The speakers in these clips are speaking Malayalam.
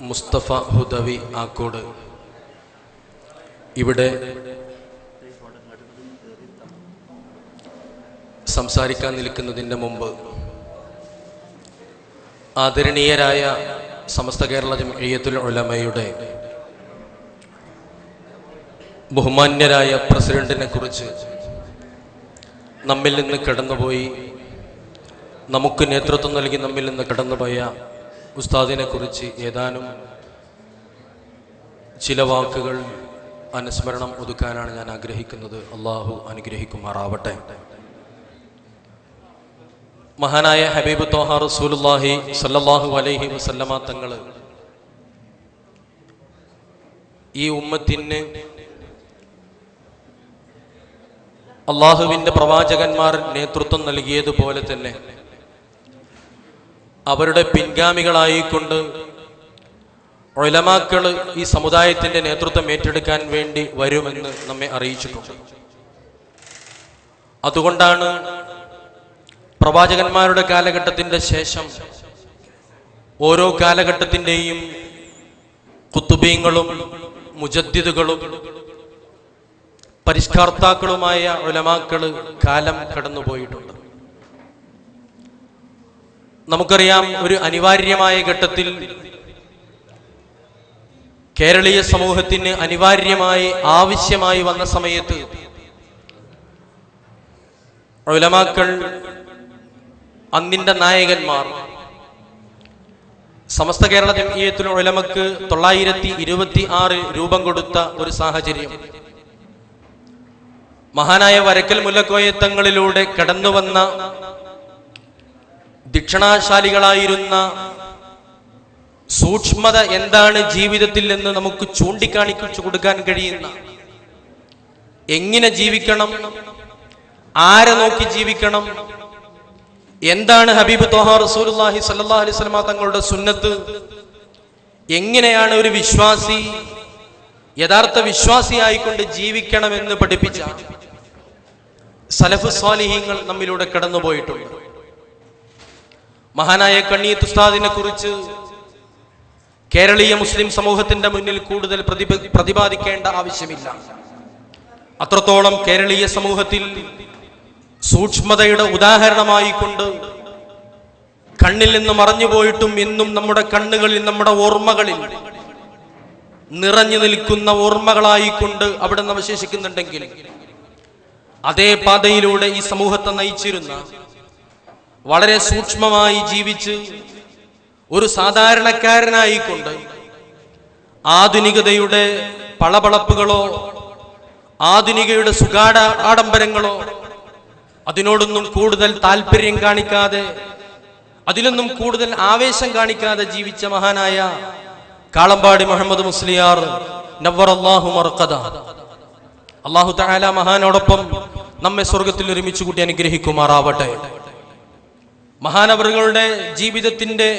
മുസ്തഫ ഹുദവി ആക്കോട്. ഇവിടെ സംസാരിക്കാൻ നിൽക്കുന്നതിന്റെ മുമ്പ് ആദരണീയരായ സമസ്ത കേരള ജംഇയ്യത്തുൽ ഉലമയുടെ ബഹുമാന്യരായ പ്രസിഡന്റിനെ കുറിച്ച് നമ്മിൽ നിന്ന് കടന്നുപോയി നമുക്ക് നേതൃത്വം നൽകി നമ്മിൽ നിന്ന് കടന്നുപോയ ഉസ്താദിനെ കുറിച്ച് ഏതാനും ചില വാക്കുകൾ അനുസ്മരണം ഒതുക്കാനാണ് ഞാൻ ആഗ്രഹിക്കുന്നത്. അള്ളാഹു അനുഗ്രഹിക്കുമാറാവട്ടെ. മഹാനായ ഹബീബ് തോഹ റസൂലുല്ലാഹി സല്ലാഹു അലൈഹി വസല്ലമ തങ്ങൾ ഈ ഉമ്മത്തിന് അള്ളാഹുവിന്റെ പ്രവാചകന്മാർ നേതൃത്വം നൽകിയതുപോലെ തന്നെ അവരുടെ പിൻഗാമികളായിക്കൊണ്ട് ഒലമാക്കൾ ഈ സമുദായത്തിന്റെ നേതൃത്വം ഏറ്റെടുക്കാൻ വേണ്ടി വരുമെന്ന് നമ്മെ അറിയിച്ചിട്ടുണ്ട്. അതുകൊണ്ടാണ് പ്രവാചകന്മാരുടെ കാലഘട്ടത്തിന്റെ ശേഷം ഓരോ കാലഘട്ടത്തിന്റെയും കുത്തുബീങ്ങളും മുജദ്ദിദുകളും പരിഷ്കർത്താക്കളുമായ ഒലമാക്കൾ കാലം കടന്നുപോയിട്ടുണ്ട്. നമുക്കറിയാം ഒരു അനിവാര്യമായ ഘട്ടത്തിൽ കേരളീയ സമൂഹത്തിന് അനിവാര്യമായി ആവശ്യമായി വന്ന സമയത്ത് ഒലമാക്കൾ അന്നിന്റെ നായകന്മാർ സമസ്ത കേരള ജംഇയ്യത്തുൽ ഒലമക്ക് തൊള്ളായിരത്തി ഇരുപത്തി ആറിൽ രൂപം കൊടുത്ത ഒരു സാഹചര്യം. മഹാനായ വരക്കൽ മുല്ലക്കോയത്തങ്ങളിലൂടെ കടന്നുവന്ന ദക്ഷിണാശാലികളായിരുന്ന സൂക്ഷ്മത എന്താണ് ജീവിതത്തിൽ എന്ന് നമുക്ക് ചൂണ്ടിക്കാണിച്ചു കൊടുക്കാൻ കഴിയുന്ന? എങ്ങനെ ജീവിക്കണം? ആരെ നോക്കി ജീവിക്കണം? എന്താണ് ഹബീബ് തോഹ റസൂലുള്ളാഹി സല്ലാ അലൈഹി തങ്ങളുടെ സുന്നത്ത്? എങ്ങനെയാണ് ഒരു വിശ്വാസി യഥാർത്ഥ വിശ്വാസിയായിക്കൊണ്ട് ജീവിക്കണമെന്ന് പഠിപ്പിച്ച? സലഫ് സ്വാലിഹ്യങ്ങൾ നമ്മിലൂടെ കടന്നുപോയിട്ടുണ്ട്. മഹാനായ കണ്ണീത്ത് ഉസ്താദിനെ കുറിച്ച് കേരളീയ മുസ്ലിം സമൂഹത്തിന്റെ മുന്നിൽ കൂടുതൽ പ്രതിപ പ്രതിപാദിക്കേണ്ട ആവശ്യമില്ല. അത്രത്തോളം കേരളീയ സമൂഹത്തിൽ സൂക്ഷ്മതയുടെ ഉദാഹരണമായി കൊണ്ട് കണ്ണിൽ നിന്ന് മറഞ്ഞുപോയിട്ടും ഇന്നും നമ്മുടെ കണ്ണുകളിൽ നമ്മുടെ ഓർമ്മകളിൽ നിറഞ്ഞു നിൽക്കുന്ന ഓർമ്മകളായിക്കൊണ്ട് അവിടെ നിന്ന് അവശേഷിക്കുന്നുണ്ടെങ്കിൽ അതേ പാതയിലൂടെ ഈ സമൂഹത്തെ നയിച്ചിരുന്ന വളരെ സൂക്ഷ്മമായി ജീവിച്ച് ഒരു സാധാരണക്കാരനായിക്കൊണ്ട് ആധുനികതയുടെ പളപളപ്പുകളോ ആധുനികയുടെ സുഗാഠ ആഡംബരങ്ങളോ അതിനോടൊന്നും കൂടുതൽ താല്പര്യം കാണിക്കാതെ അതിലൊന്നും കൂടുതൽ ആവേശം കാണിക്കാതെ ജീവിച്ച മഹാനായ കാളമ്പാടി മുഹമ്മദ് മുസ്ലിയാർ നവർ അള്ളാഹു മർക്കത അള്ളാഹു തഹാല മഹാനോടൊപ്പം നമ്മെ സ്വർഗത്തിൽ ഒരുമിച്ച് കൂട്ടി അനുഗ്രഹിക്കുമാറാവട്ടെ. മഹാനവറുകളുടെ ജീവിതത്തിന്റെ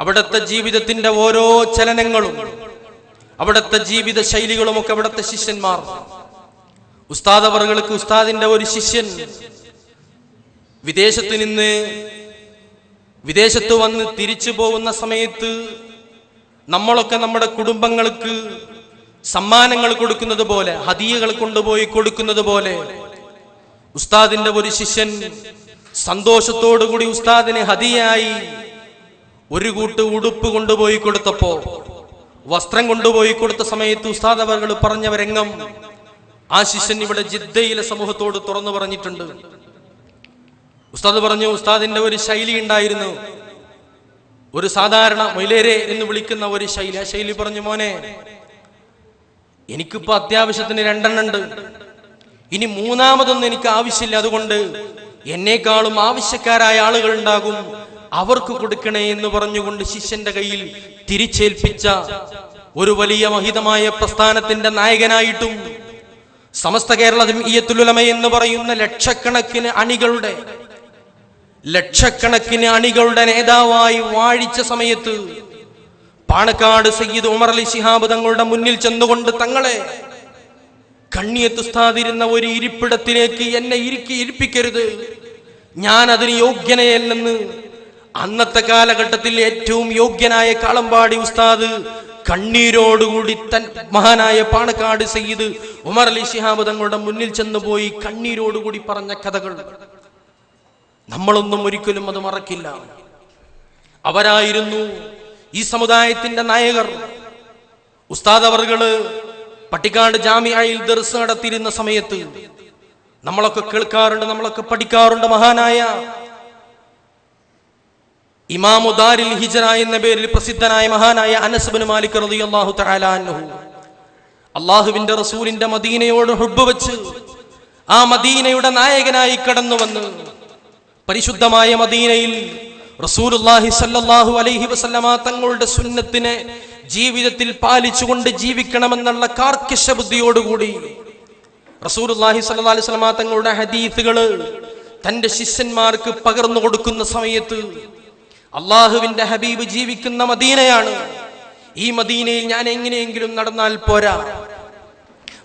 അവിടുത്തെ ജീവിതത്തിന്റെ ഓരോ ചലനങ്ങളും അവിടുത്തെ ജീവിത ശൈലികളുമൊക്കെ അവിടുത്തെ ശിഷ്യന്മാർ. ഉസ്താദ് അവറുകൾക്ക് ഉസ്താദിന്റെ ഒരു ശിഷ്യൻ. വിദേശത്ത് നിന്ന് വിദേശത്ത് വന്ന് തിരിച്ചു പോകുന്ന സമയത്ത് നമ്മളൊക്കെ നമ്മുടെ കുടുംബങ്ങൾക്ക് സമ്മാനങ്ങൾ കൊടുക്കുന്നത് പോലെ ഹദിയകൾ കൊണ്ടുപോയി കൊടുക്കുന്നത് പോലെ ഉസ്താദിന്റെ ഒരു ശിഷ്യൻ സന്തോഷത്തോടുകൂടി ഉസ്താദിന് ഹതിയായി ഒരു കൂട്ട് ഉടുപ്പ് കൊണ്ടുപോയി കൊടുത്തപ്പോ വസ്ത്രം കൊണ്ടുപോയി കൊടുത്ത സമയത്ത് ഉസ്താദ് അവർ പറഞ്ഞ രംഗം ആ ശിഷ്യൻ ഇവിടെ ജിദ്ദയിലെ സമൂഹത്തോട് തുറന്നു പറഞ്ഞിട്ടുണ്ട്. ഉസ്താദ് പറഞ്ഞു ഉസ്താദിന്റെ ഒരു ശൈലി ഉണ്ടായിരുന്നു. ഒരു സാധാരണ മൊയിലേരെ എന്ന് വിളിക്കുന്ന ഒരു ശൈലി. ആ ശൈലി പറഞ്ഞു മോനെ എനിക്കിപ്പോ അത്യാവശ്യത്തിന് രണ്ടെണ്ണം ഉണ്ട്. ഇനി മൂന്നാമതൊന്നും എനിക്ക് ആവശ്യമില്ല. അതുകൊണ്ട് എന്നേക്കാളും ആവശ്യക്കാരായ ആളുകൾ ഉണ്ടാകും അവർക്ക് കൊടുക്കണേ എന്ന് പറഞ്ഞുകൊണ്ട് ശിഷ്യന്റെ കയ്യിൽ തിരിച്ചേൽപ്പിച്ച ഒരു വലിയ മഹിതമായ പ്രസ്ഥാനത്തിന്റെ നായകനായിട്ടും സമസ്ത കേരള ഈയത്തുലമ എന്ന് പറയുന്ന ലക്ഷക്കണക്കിന് അണികളുടെ ലക്ഷക്കണക്കിന് അണികളുടെ നേതാവായി വാഴിച്ച സമയത്ത് പാണക്കാട് സയ്യിദ് ഉമർ അലി ശിഹാബ് തങ്ങളുടെ മുന്നിൽ ചെന്നുകൊണ്ട് തങ്ങളെ കണ്ണിയത്തുസ്താതിരുന്ന ഒരു ഇരിപ്പിടത്തിലേക്ക് എന്നെ ഇരിക്കി ഇരിപ്പിക്കരുത്. ഞാൻ അതിന് യോഗ്യനയല്ലെന്ന്. അന്നത്തെ കാലഘട്ടത്തിൽ ഏറ്റവും യോഗ്യനായ കാളമ്പാടി ഉസ്താദ് കണ്ണീരോടുകൂടി തൻ മഹാനായ പാണക്കാട് സയ്യിദ് ഉമർ അലി ശിഹാബ് തങ്ങളുടെ മുന്നിൽ ചെന്നുപോയി കണ്ണീരോടുകൂടി പറഞ്ഞ കഥകൾ. നമ്മളൊന്നും ഒരിക്കലും അത് മറക്കില്ല. അവരായിരുന്നു ഈ സമുദായത്തിന്റെ നായകർ. ഉസ്താദ് അവർകൾ പട്ടിക്കാട് ജാമ്യയിൽ ദർസ് നടത്തിയിരുന്ന സമയത്ത് നമ്മളൊക്കെ കേൾക്കാറുണ്ട് നമ്മളൊക്കെ പഠിക്കാറുണ്ട് മഹാനായ ഇമാമുദാരിൽ ഹിജറ എന്ന പേരിൽ പ്രസിദ്ധനായ മഹാനായ അനസ്ബിൻ മാലിക് റളിയല്ലാഹു തആല അൻഹു. അള്ളാഹുവിന്റെ റസൂലിന്റെ മദീനയോട് ഹുബ് വെച്ച് ആ മദീനയുടെ നായകനായി കടന്നു വന്ന് പരിശുദ്ധമായ മദീനയിൽ റസൂലുള്ളാഹി സല്ലല്ലാഹു അലൈഹി വസല്ലമ തങ്ങളുടെ സുന്നത്തിനെ ജീവിതത്തിൽ പാലിച്ചുകൊണ്ട് ജീവിക്കണമെന്നുള്ള കാർക്കിശ ബുദ്ധിയോടുകൂടി റസൂലുള്ളാഹി സ്വല്ലല്ലാഹി അലൈഹി വസല്ലമ തങ്ങളുടെ ഹദീത്തുകൾ തന്റെ ശിഷ്യന്മാർക്ക് പകർന്നു കൊടുക്കുന്ന സമയത്ത് അള്ളാഹുവിന്റെ ഹബീബ് ജീവിക്കുന്ന മദീനയാണ്. ഈ മദീനയിൽ ഞാൻ എങ്ങനെയെങ്കിലും നടന്നാൽ പോരാ?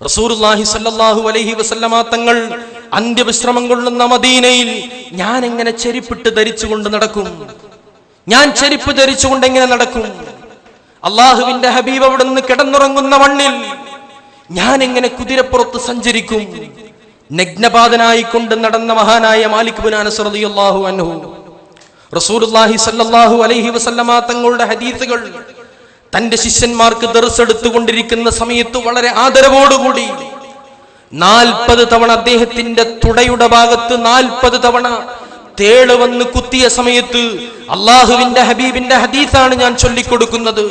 റസൂലുള്ളാഹി സ്വല്ലല്ലാഹു അലൈഹി വസല്ലമ തങ്ങൾ അന്ത്യവിശ്രമം കൊള്ളുന്ന മദീനയിൽ ഞാൻ എങ്ങനെ ചെരിപ്പിട്ട് ധരിച്ചുകൊണ്ട് നടക്കും? ഞാൻ ചെരിപ്പ് ധരിച്ചുകൊണ്ട് എങ്ങനെ നടക്കും? അള്ളാഹുവിന്റെ ഹബീബ് അവിടെ നിന്ന് കിടന്നുറങ്ങുന്ന മണ്ണിൽ ഞാൻ എങ്ങനെ കുതിരപ്പുറത്ത് സഞ്ചരിക്കും? നഗ്നപാതനായി കൊണ്ട് നടന്ന മഹാനായ മാലിക് റസൂലുള്ളാഹി അലൈഹി വസല്ലമ തങ്ങളുടെ ഹദീസുകൾ തന്റെ ശിഷ്യന്മാർക്ക് ദർസ് എടുത്തുകൊണ്ടിരിക്കുന്ന സമയത്ത് വളരെ ആദരവോടുകൂടി നാൽപ്പത് തവണ അദ്ദേഹത്തിന്റെ തുടയുടെ ഭാഗത്ത് നാൽപ്പത് തവണ തേൾ വന്ന് കുത്തിയ സമയത്ത് അള്ളാഹുവിന്റെ ഹബീബിന്റെ ഹദീസാണ് ഞാൻ ചൊല്ലിക്കൊടുക്കുന്നത്.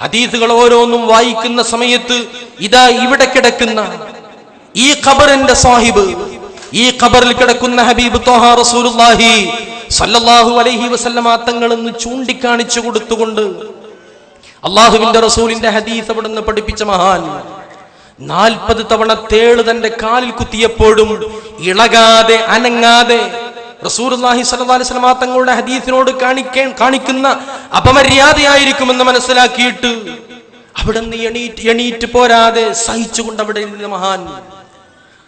ഹദീസുകൾ ഓരോന്നും വായിക്കുന്ന സമയത്ത് ഇതാ ഇവിടെ കിടക്കുന്ന ഈ ഖബറിന്റെ സാഹിബ് ഈ ഖബറിൽ കിടക്കുന്ന ഹബീബ് സല്ലല്ലാഹു അലൈഹി വസല്ലമ തങ്ങൾ എന്ന് ചൂണ്ടിക്കാണിച്ചു കൊടുത്തുകൊണ്ട് അള്ളാഹുവിന്റെ റസൂലിന്റെ ഹദീസ് അവിടുന്ന് പഠിപ്പിച്ച മഹാൻ നാൽപ്പത് തവണ തേൾ തന്റെ കാലിൽ കുത്തിയപ്പോഴും ഇളകാതെ അനങ്ങാതെ റസൂർഹി സല്ലാസ്ലമാ തങ്ങളുടെ ഹദീസിനോട് കാണിക്കാൻ കാണിക്കുന്ന അപമര്യാദയായിരിക്കുമെന്ന് മനസ്സിലാക്കിയിട്ട് അവിടെ നിന്ന് എണീറ്റ് എണീറ്റ് പോരാതെ സഹിച്ചുകൊണ്ട് അവിടെ ഇരുന്ന മഹാൻ.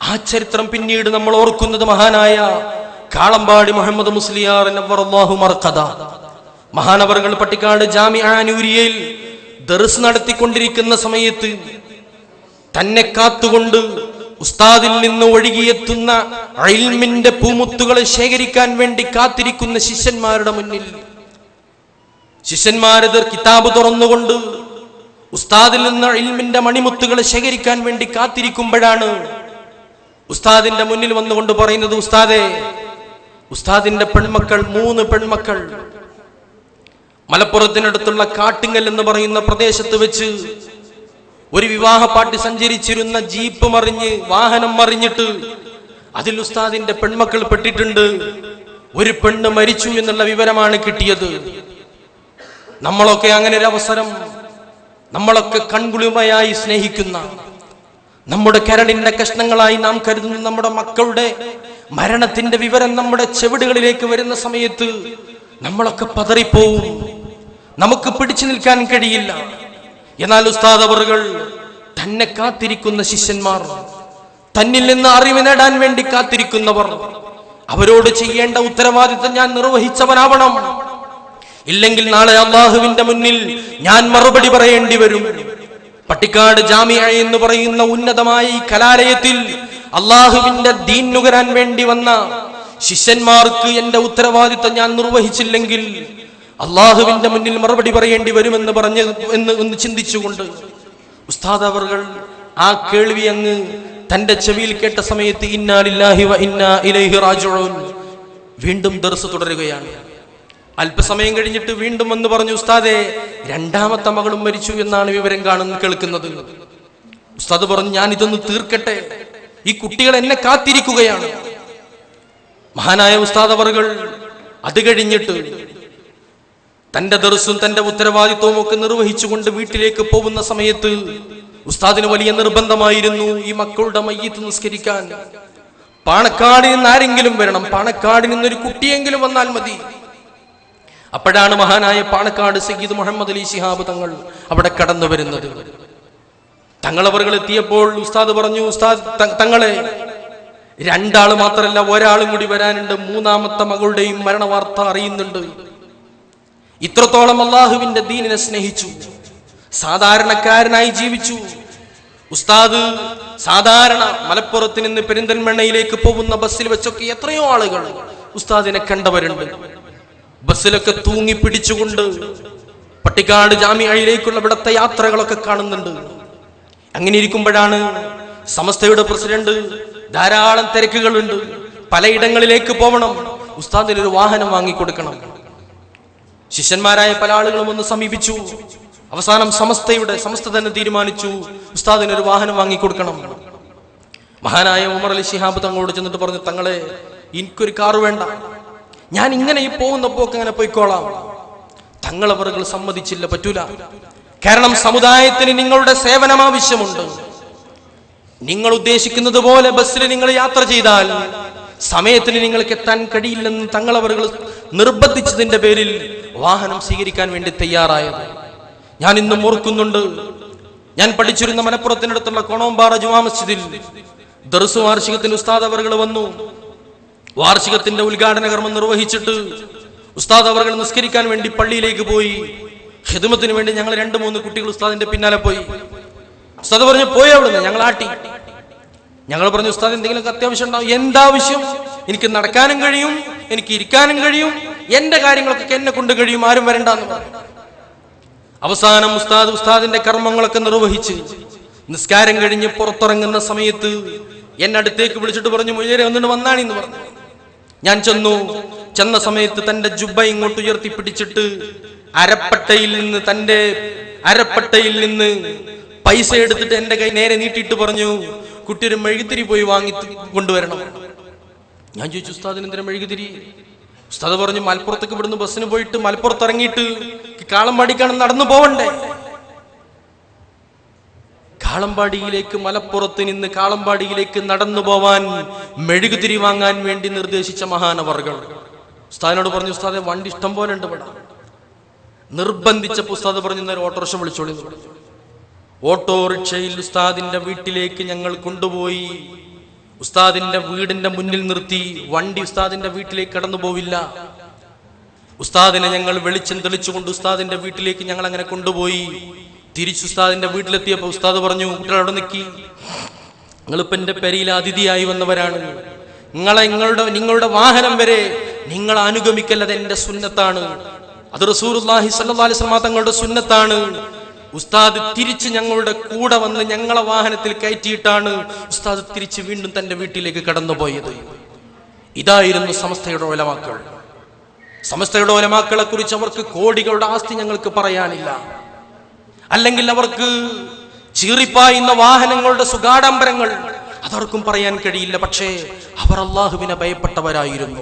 ആ ചരിത്രം പിന്നീട് നമ്മൾ ഓർക്കുന്നത് മഹാനായ കാളമ്പാടി മുഹമ്മദ് മുസ്ലിയാർ മഹാനവറുകൾ പട്ടിക്കാട് ജാമിയാനൂരിയയിൽ ദർസ് നടത്തിക്കൊണ്ടിരിക്കുന്ന സമയത്ത് തന്നെ കാത്തുകൊണ്ട് ഉസ്താദിൽ നിന്ന് ഒഴുകിയെത്തുന്ന അയിൽമിന്റെ പൂമുത്തുകളെ ശേഖരിക്കാൻ വേണ്ടി കാത്തിരിക്കുന്ന ശിഷ്യന്മാരുടെ മുന്നിൽ. ശിഷ്യന്മാരത് കിതാബ് തുറന്നുകൊണ്ട് ഉസ്താദിൽ നിന്ന് ഇൽമിന്റെ മണിമുത്തുകളെ ശേഖരിക്കാൻ വേണ്ടി കാത്തിരിക്കുമ്പോഴാണ് ഉസ്താദിന്റെ മുന്നിൽ വന്നുകൊണ്ട് പറയുന്നത് ഉസ്താദെ ഉസ്താദിന്റെ പെൺമക്കൾ മൂന്ന് പെൺമക്കൾ മലപ്പുറത്തിനടുത്തുള്ള കാട്ടിങ്ങൽ എന്ന് പറയുന്ന പ്രദേശത്ത് വെച്ച് ഒരു വിവാഹ പാട്ട് സഞ്ചരിച്ചിരുന്ന ജീപ്പ് മറിഞ്ഞ് വാഹനം മറിഞ്ഞിട്ട് അതിൽ ഉസ്താദിന്റെ പെൺമക്കൾ പെട്ടിട്ടുണ്ട്. ഒരു പെണ്ണ് മരിച്ചു എന്നുള്ള വിവരമാണ് കിട്ടിയത്. നമ്മളൊക്കെ അങ്ങനെ ഒരു അവസരം നമ്മളൊക്കെ കൺകുളിമയായി സ്നേഹിക്കുന്ന നമ്മുടെ കരളിന്റെ കഷ്ണങ്ങളായി നാം കരുതുന്ന നമ്മുടെ മക്കളുടെ മരണത്തിന്റെ വിവരം നമ്മുടെ ചെവിടുകളിലേക്ക് വരുന്ന സമയത്ത് നമ്മളൊക്കെ പതറിപ്പോവും. നമുക്ക് പിടിച്ചു നിൽക്കാൻ കഴിയില്ല. എന്നാൽ ഉസ്താദ് അവറുകൾ തന്നെ കാത്തിരിക്കുന്ന ശിഷ്യന്മാർ തന്നിൽ നിന്ന് അറിവ് നേടാൻ വേണ്ടി കാത്തിരിക്കുന്നവർ അവരോട് ചെയ്യേണ്ട ഉത്തരവാദിത്തം ഞാൻ നിർവഹിച്ചവനാവണം. ഇല്ലെങ്കിൽ നാളെ അള്ളാഹുവിന്റെ മുന്നിൽ ഞാൻ മറുപടി പറയേണ്ടി വരും. പട്ടിക്കാട് ജാമിയ എന്ന് പറയുന്ന ഉന്നതമായ ഈ കലാലയത്തിൽ അള്ളാഹുവിന്റെ ദീൻ നുകരാൻ വേണ്ടി വന്ന ശിഷ്യന്മാർക്ക് എന്റെ ഉത്തരവാദിത്തം ഞാൻ നിർവഹിച്ചില്ലെങ്കിൽ അള്ളാഹുവിന്റെ മുന്നിൽ മറുപടി പറയേണ്ടി വരുമെന്ന് പറഞ്ഞ് എന്ന് ഒന്ന് ചിന്തിച്ചുകൊണ്ട് ഉസ്താദ് അവർകൾ ആ കേൾവി അങ്ങ് തന്റെ ചെവിയിൽ കേട്ട സമയത്ത് ഇലൈഹി വീണ്ടും ദർസ് തുടരുകയാണ്. അല്പസമയം കഴിഞ്ഞിട്ട് വീണ്ടും വന്ന് പറഞ്ഞു ഉസ്താദെ രണ്ടാമത്തെ മകളും മരിച്ചു എന്നാണ് വിവരം കാണുന്ന കേൾക്കുന്നത്. ഉസ്താദ് പറഞ്ഞു ഞാൻ ഇതൊന്ന് തീർക്കട്ടെ. ഈ കുട്ടികൾ എന്നെ കാത്തിരിക്കുകയാണ്. മഹാനായ ഉസ്താദ് അവർകൾ അത് കഴിഞ്ഞിട്ട് തന്റെ ദർസും തന്റെ ഉത്തരവാദിത്വവും ഒക്കെ നിർവഹിച്ചുകൊണ്ട് വീട്ടിലേക്ക് പോകുന്ന സമയത്ത് ഉസ്താദിന് വലിയ നിർബന്ധമായിരുന്നു ഈ മക്കളുടെ മയ്യത്ത് നിസ്കരിക്കാൻ. പാണക്കാടിൽ നിന്ന് ആരെങ്കിലും വരണം. പാണക്കാടിൽ നിന്നൊരു കുട്ടിയെങ്കിലും വന്നാൽ മതി. അപ്പോഴാണ് മഹാനായ പാണക്കാട് സയ്യിദ് മുഹമ്മദ് അലി ശിഹാബ് തങ്ങൾ അവിടെ കടന്നു വരുന്നത്. തങ്ങളവറുകൾ എത്തിയപ്പോൾ ഉസ്താദ് പറഞ്ഞു ഉസ്താദ് തങ്ങളെ രണ്ടാൾ മാത്രമല്ല ഒരാളും കൂടി വരാനുണ്ട്. മൂന്നാമത്തെ മകളുടെയും മരണവാർത്ത അറിയുന്നുണ്ട്. ഇത്രത്തോളം അള്ളാഹുവിന്റെ ദീനിനെ സ്നേഹിച്ചു സാധാരണക്കാരനായി ജീവിച്ചു. ഉസ്താദ് സാധാരണ മലപ്പുറത്ത് നിന്ന് പെരിന്തൽമണ്ണയിലേക്ക് പോകുന്ന ബസ്സിൽ വെച്ചൊക്കെ എത്രയോ ആളുകൾ ഉസ്താദിനെ കണ്ടവരുണ്ട്. ബസ്സിലൊക്കെ തൂങ്ങി പിടിച്ചുകൊണ്ട് പട്ടിക്കാട് ജാമ്യയിലേക്കുള്ള ഇവിടത്തെ യാത്രകളൊക്കെ കാണുന്നുണ്ട്. അങ്ങനെ ഇരിക്കുമ്പോഴാണ് സമസ്തയുടെ പ്രസിഡന്റ് ധാരാളം തിരക്കുകളുണ്ട്. പലയിടങ്ങളിലേക്ക് പോകണം ഉസ്താദിന് ഒരു വാഹനം വാങ്ങിക്കൊടുക്കണം. ശിഷ്യന്മാരായ പല ആളുകളും ഒന്ന് സമീപിച്ചു. അവസാനം സമസ്തയുടെ സമസ്ത തന്നെ തീരുമാനിച്ചു. ഉസ്താദിന് ഒരു വാഹനം വാങ്ങിക്കൊടുക്കണം. മഹാനായ ഉമർ അലി ഷിഹാബ് തങ്ങളോട് ചെന്നിട്ട് പറഞ്ഞു തങ്ങളെ എനിക്കൊരു കാറ് വേണ്ട. ഞാൻ ഇങ്ങനെ ഈ പോകുന്ന പോക്ക് അങ്ങനെ പോയിക്കോളാം. തങ്ങളവറുകൾ സമ്മതിച്ചില്ല പറ്റൂല. കാരണം സമുദായത്തിന് നിങ്ങളുടെ സേവനം ആവശ്യമുണ്ട്. നിങ്ങൾ ഉദ്ദേശിക്കുന്നത് പോലെ ബസ്സിൽ നിങ്ങൾ യാത്ര ചെയ്താൽ സമയത്തിന് നിങ്ങൾക്ക് എത്താൻ കഴിയില്ലെന്ന് തങ്ങളവറുകൾ നിർബന്ധിച്ചതിന്റെ പേരിൽ വാഹനം സ്വീകരിക്കാൻ വേണ്ടി തയ്യാറായത്. ഞാൻ ഇന്നും ഓർക്കുന്നുണ്ട്. ഞാൻ പഠിച്ചിരുന്ന മലപ്പുറത്തിനടുത്തുള്ള കോണോമ്പാറ ജുമാ മസ്ജിദിൽ ദർസ് വാർഷികത്തിന് ഉസ്താദ് അവർ വന്നു. വാർഷികത്തിന്റെ ഉദ്ഘാടന കർമ്മം നിർവഹിച്ചിട്ട് ഉസ്താദ് അവർ നിസ്കരിക്കാൻ വേണ്ടി പള്ളിയിലേക്ക് പോയി. ഹിദമത്തിന് വേണ്ടി ഞങ്ങൾ രണ്ട് മൂന്ന് കുട്ടികൾ ഉസ്താദിന്റെ പിന്നാലെ പോയി. ഉസ്താദ് പറഞ്ഞു പോയി അവിടുന്ന് ഞങ്ങൾ ആട്ടി. ഞങ്ങൾ പറഞ്ഞു ഉസ്താദ് എന്തെങ്കിലും അത്യാവശ്യം ഉണ്ടാവും. എന്താവശ്യം എനിക്ക് നടക്കാനും കഴിയും എനിക്ക് ഇരിക്കാനും കഴിയും എന്റെ കാര്യങ്ങളൊക്കെ എന്നെ കൊണ്ട് കഴിയും ആരും പറഞ്ഞു. അവസാനം ഉസ്താദ് ഉസ്താദിന്റെ കർമ്മങ്ങളൊക്കെ നിർവഹിച്ച് നിസ്കാരം കഴിഞ്ഞ് പുറത്തിറങ്ങുന്ന സമയത്ത് എന്നെ അടുത്തേക്ക് വിളിച്ചിട്ട് പറഞ്ഞു മുയരെ ഒന്നിട്ട് വന്നാണി എന്ന് പറഞ്ഞു. ഞാൻ ചെന്നു. ചെന്ന സമയത്ത് തന്റെ ജുബ ഇങ്ങോട്ട് ഉയർത്തി പിടിച്ചിട്ട് അരപ്പട്ടയിൽ നിന്ന് തന്റെ അരപ്പട്ടയിൽ നിന്ന് പൈസ എടുത്തിട്ട് എന്റെ കൈ നേരെ നീട്ടിയിട്ട് പറഞ്ഞു കുട്ടി ഒരു മെഴുകുതിരി പോയി വാങ്ങി കൊണ്ടുവരണം. ഞാൻ ചോദിച്ചു ഉസ്താദിന് എന്തിനാ മെഴുകുതിരി? ഉസ്താദ് പറഞ്ഞു മലപ്പുറത്തേക്ക് ഇവിടുന്ന് ബസ്സിന് പോയിട്ട് മലപ്പുറത്ത് ഇറങ്ങിയിട്ട് കാളമ്പാടിക്കാണ് നടന്നു പോവണ്ടേ? കാളമ്പാടിയിലേക്ക് മലപ്പുറത്ത് നിന്ന് കാളമ്പാടിയിലേക്ക് നടന്നു പോവാൻ മെഴുകുതിരി വാങ്ങാൻ വേണ്ടി നിർദ്ദേശിച്ച മഹാനവർകൾ ഉസ്താദിനോട് പറഞ്ഞു ഉസ്താദെ വണ്ടി ഇഷ്ടം പോലെ ഉണ്ട് നിർബന്ധിച്ച ഉസ്താദ് പറഞ്ഞു നേരെ ഓട്ടോറിക്ഷ വിളിച്ചോളി ഓട്ടോറിക്ഷയിൽ ഉസ്താദിന്റെ വീട്ടിലേക്ക് ഞങ്ങൾ കൊണ്ടുപോയി. ഉസ്താദിന്റെ വീടിന്റെ മുന്നിൽ നിർത്തി. വണ്ടി ഉസ്താദിന്റെ വീട്ടിലേക്ക് കടന്നു പോവില്ല. ഉസ്താദിനെ ഞങ്ങൾ വെളിച്ചം തെളിച്ചുകൊണ്ട് ഉസ്താദിന്റെ വീട്ടിലേക്ക് ഞങ്ങൾ അങ്ങനെ കൊണ്ടുപോയി. തിരിച്ചു ഉസ്താദിന്റെ വീട്ടിലെത്തിയപ്പോ ഉസ്താദ് പറഞ്ഞു കുട്ടികൾ അവിടെ നിൽക്കി. നിങ്ങളിപ്പോ എന്റെ പെരയിൽ അതിഥിയായി വന്നവരാണ്. നിങ്ങളെ നിങ്ങളുടെ നിങ്ങളുടെ വാഹനം വരെ നിങ്ങൾ അനുഗമിക്കല്ലത് എന്റെ സുന്നത്താണ്. അത് റസൂർഹി സല്ലാസ്ലമ തങ്ങളുടെ സുന്നത്താണ്. ഉസ്താദ് തിരിച്ച് ഞങ്ങളുടെ കൂടെ വന്ന് ഞങ്ങളെ വാഹനത്തിൽ കയറ്റിയിട്ടാണ് ഉസ്താദ് തിരിച്ച് വീണ്ടും തന്റെ വീട്ടിലേക്ക് കടന്നുപോയത്. ഇതായിരുന്നു സമസ്തയുടെ ഒലമാക്കൾ. സമസ്തയുടെ ഒലമാക്കളെ കുറിച്ച് അവർക്ക് കോടികളുടെ ആസ്തി ഞങ്ങൾക്ക് പറയാനില്ല. അല്ലെങ്കിൽ അവർക്ക് ചീറിപ്പായുന്ന വാഹനങ്ങളുടെ സുഗാഡംബരങ്ങൾ അതവർക്കും പറയാൻ കഴിയില്ല. പക്ഷേ അവർ അള്ളാഹുവിനെ ഭയപ്പെട്ടവരായിരുന്നു.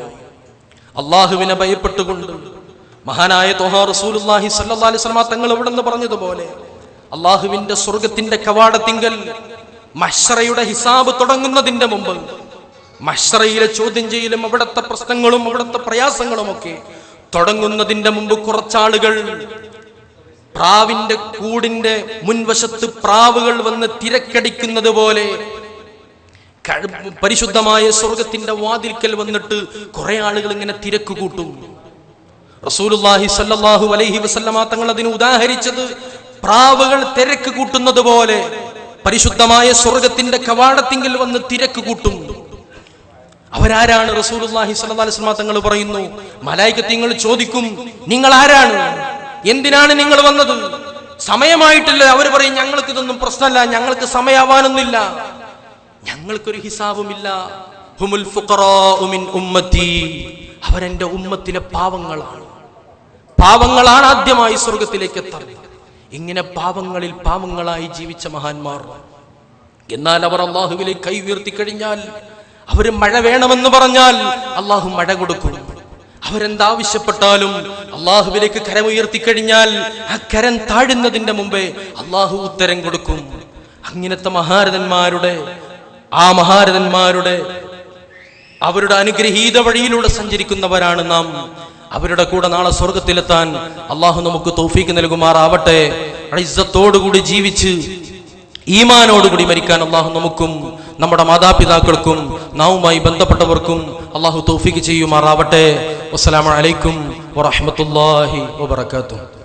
അള്ളാഹുവിനെ ഭയപ്പെട്ടുകൊണ്ട് മഹാനായ തോഹാ റസൂലുല്ലാഹി വസല്ലമ തങ്ങൾ ഇവിടെ നിന്ന് പറഞ്ഞതുപോലെ അള്ളാഹുവിന്റെ സ്വർഗത്തിന്റെ കവാടത്തിങ്കൽ മഷറയുടെ ഹിസാബ് തുടങ്ങുന്നതിന്റെ മുമ്പ് മഷറയിലെ ചോദ്യം ചെയ്യലും അവിടുത്തെ പ്രശ്നങ്ങളും അവിടുത്തെ പ്രയാസങ്ങളും ഒക്കെ തുടങ്ങുന്നതിന്റെ മുമ്പ് കുറച്ചാളുകൾ പ്രാവിന്റെ കൂടിന്റെ മുൻവശത്ത് പ്രാവുകൾ വന്ന് തിരക്കടിക്കുന്നത് പോലെ പരിശുദ്ധമായ സ്വർഗത്തിന്റെ വാതിൽക്കൽ വന്നിട്ട് കുറെ ആളുകൾ ഇങ്ങനെ തിരക്ക് കൂട്ടും. അലൈഹി വസല്ലമ തങ്ങൾ അതിന് ഉദാഹരിച്ചത് പ്രാവുകൾ തിരക്ക് കൂട്ടുന്നത് പോലെ പരിശുദ്ധമായ സ്വർഗത്തിന്റെ കവാടത്തിങ്കിൽ വന്ന് തിരക്ക് കൂട്ടും. അവരാരാണ് അലൈഹി വസല്ലമ തങ്ങൾ പറയുന്നു? മലായിക്കത്തിങ്ങൾ ചോദിക്കും നിങ്ങൾ ആരാണ് എന്തിനാണ് നിങ്ങൾ വന്നത്? സമയമായിട്ടില്ല. അവർ പറയും ഞങ്ങൾക്ക് ഇതൊന്നും പ്രശ്നമല്ല. ഞങ്ങൾക്ക് സമയാവാനൊന്നുമില്ല ഞങ്ങൾക്കൊരു ഹിസാബുമില്ല. ഹുമുൽ ഉമ്മത്തി. അവരെന്റെ ഉമ്മത്തിലെ പാവങ്ങളാണ്. പാവങ്ങളാണ് ആദ്യമായി സ്വർഗത്തിലേക്ക് എത്തുന്നത് ഇങ്ങനെ പാവങ്ങളിൽ പാവങ്ങളായി ജീവിച്ച മഹാന്മാർ. എന്നാൽ അവർ അള്ളാഹുവിലേക്ക് കൈ ഉയർത്തി കഴിഞ്ഞാൽ അവർ മഴ വേണമെന്ന് പറഞ്ഞാൽ അള്ളാഹു മഴ കൊടുക്കും. അവരെന്താവശ്യപ്പെട്ടാലും അള്ളാഹുവിലേക്ക് കരമുയർത്തി കഴിഞ്ഞാൽ ആ കരം താഴുന്നതിന്റെ മുമ്പേ അള്ളാഹു ഉത്തരം കൊടുക്കും. അങ്ങനത്തെ മഹാരഥന്മാരുടെ ആ മഹാരഥന്മാരുടെ അവരുടെ അനുഗ്രഹീത വഴിയിലൂടെ സഞ്ചരിക്കുന്നവരാണ് നാം. അവരുടെ കൂടെ നാളെ സ്വർഗത്തിലെത്താൻ അള്ളാഹു നമുക്ക് തോഫീക്ക് നൽകുമാറാവട്ടെ. ഐസത്തോടുകൂടി ജീവിച്ച് ഈമാനോടുകൂടി മരിക്കാൻ അള്ളാഹു നമുക്കും നമ്മുടെ മാതാപിതാക്കൾക്കും നാവുമായി ബന്ധപ്പെട്ടവർക്കും അള്ളാഹു തോഫീക്ക് ചെയ്യുമാറാവട്ടെ. വസ്സലാമു അലൈക്കും വറഹ്മത്തുള്ളാഹി വബറകാതുഹു.